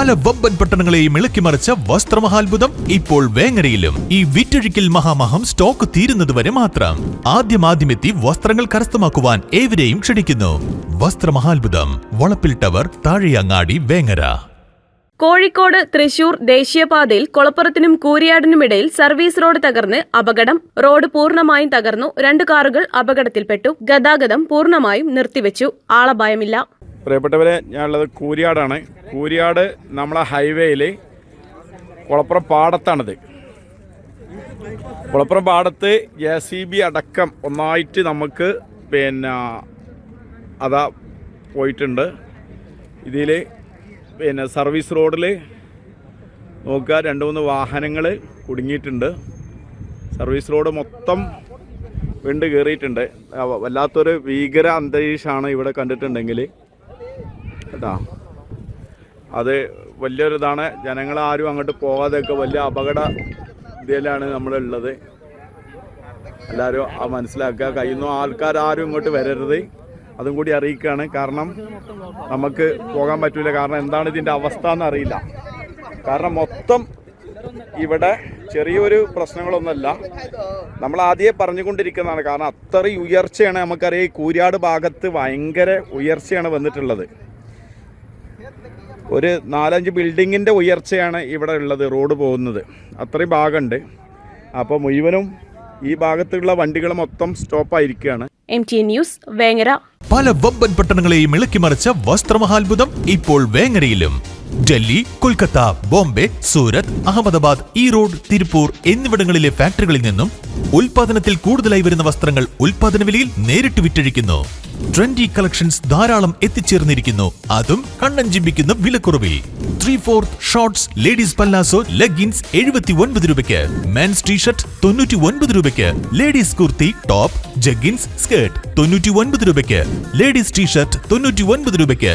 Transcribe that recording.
പല വമ്പൻ പട്ടണങ്ങളെയും ഇളക്കിമറിച്ച വസ്ത്രമഹാത്ഭുതം ഇപ്പോൾ വേങ്ങരയിലും. ഈ വിറ്റഴിക്കൽ മഹാമഹം സ്റ്റോക്ക് തീരുന്നതുവരെ മാത്രം. ആദ്യം ആദ്യമെത്തി വസ്ത്രങ്ങൾ കരസ്ഥമാക്കുവാൻ ഏവരെയും ക്ഷണിക്കുന്നു. വസ്ത്രമഹാത്ഭുതം വളപ്പിൽ ടവർ താഴെയങ്ങാടി വേങ്ങര. കോഴിക്കോട് തൃശൂർ ദേശീയപാതയിൽ കൊളപ്പുറത്തിനും കൂരിയാടിനുമിടയിൽ സർവീസ് റോഡ് തകർന്ന് അപകടം റോഡ് പൂർണമായും തകർന്നു രണ്ട് കാറുകൾ അപകടത്തിൽപ്പെട്ടു ഗതാഗതം പൂർണമായും നിർത്തിവെച്ചു. ആളപായമില്ല. പ്രിയപ്പെട്ടവരെ ഞാനുള്ളത് കൂരിയാടാണ്. കൂരിയാട് നമ്മളെ ഹൈവേയിൽ കുളപ്പുറം പാടത്താണിത്. കുളപ്പുറം പാടത്ത് ജെ സി ബി അടക്കം ഒന്നായിട്ട് നമുക്ക് പിന്നെ അതാ പോയിട്ടുണ്ട്. ഇതിൽ പിന്നെ സർവീസ് റോഡിൽ നോക്കുക രണ്ട് മൂന്ന് വാഹനങ്ങൾ കുടുങ്ങിയിട്ടുണ്ട്. സർവീസ് റോഡ് മൊത്തം വിണ്ട് കയറിയിട്ടുണ്ട്. വല്ലാത്തൊരു ഭീകര അന്തരീക്ഷമാണ് ഇവിടെ കണ്ടിട്ടുണ്ടെങ്കിൽ കേട്ടാ. അത് വലിയൊരിതാണ്. ജനങ്ങളാരും അങ്ങോട്ട് പോകാതെയൊക്കെ വലിയ അപകട ഇതിലാണ് നമ്മളുള്ളത്. എല്ലാവരും ആ മനസ്സിലാക്കുക. കഴിയുന്ന ആൾക്കാരും ഇങ്ങോട്ട് വരരുത്. അതും കൂടി അറിയിക്കുകയാണ്. കാരണം നമുക്ക് പോകാൻ പറ്റില്ല കാരണം എന്താണ് ഇതിന്റെ അവസ്ഥ എന്നറിയില്ല കാരണം മൊത്തം ഇവിടെ ചെറിയൊരു പ്രശ്നങ്ങളൊന്നുമല്ല. നമ്മൾ ആദ്യമേ പറഞ്ഞുകൊണ്ടിരിക്കുന്നതാണ്. കാരണം അത്രയും ഉയർച്ചയാണ് നമുക്കറിയാം. ഈ കൂരിയാട് ഭാഗത്ത് ഭയങ്കര ഉയർച്ചയാണ് വന്നിട്ടുള്ളത്. ഒരു നാലഞ്ച് ബിൽഡിങ്ങിന്റെ ഉയർച്ചയാണ് ഇവിടെ ഉള്ളത് റോഡ് പോകുന്നത്. അത്രയും ഭാഗമുണ്ട്. അപ്പോൾ മുഴുവനും ഈ ഭാഗത്തുള്ള വണ്ടികൾ മൊത്തം സ്റ്റോപ്പായിരിക്കുകയാണ് എം ടി ന്യൂസ് വേങ്ങര. പല വമ്പൻ പട്ടണങ്ങളെയും ഇളക്കിമറിച്ച വസ്ത്രമഹാത്ഭുതം ഇപ്പോൾ വേങ്ങരയിലും. ഡൽഹി കൊൽക്കത്ത ബോംബെ സൂരത് അഹമ്മദാബാദ് ഈറോഡ് തിരുപ്പൂർ എന്നിവിടങ്ങളിലെ ഫാക്ടറികളിൽ നിന്നും ഉൽപാദനത്തിൽ കൂടുതലായി വരുന്ന വസ്ത്രങ്ങൾ ഉൽപാദന വിലയിൽ നേരിട്ട് വിറ്റഴിക്കുന്നു. ട്രെൻഡി കളക്ഷൻസ് ധാരാളം എത്തിച്ചേർന്നിരിക്കുന്നു. അതും കണ്ണഞ്ചിമ്പിക്കുന്ന വിലക്കുറവിൽ. Three fourth shorts ladies palazzo leggings എഴുപത്തി ഒൻപത് രൂപയ്ക്ക്. മെൻസ് ടീഷർട്ട് തൊണ്ണൂറ്റി ഒൻപത് രൂപയ്ക്ക്. Ladies kurti top jeggings skirt തൊണ്ണൂറ്റി ഒൻപത് രൂപയ്ക്ക്. ലേഡീസ് ടീഷർട്ട് തൊണ്ണൂറ്റി ഒൻപത് രൂപയ്ക്ക്.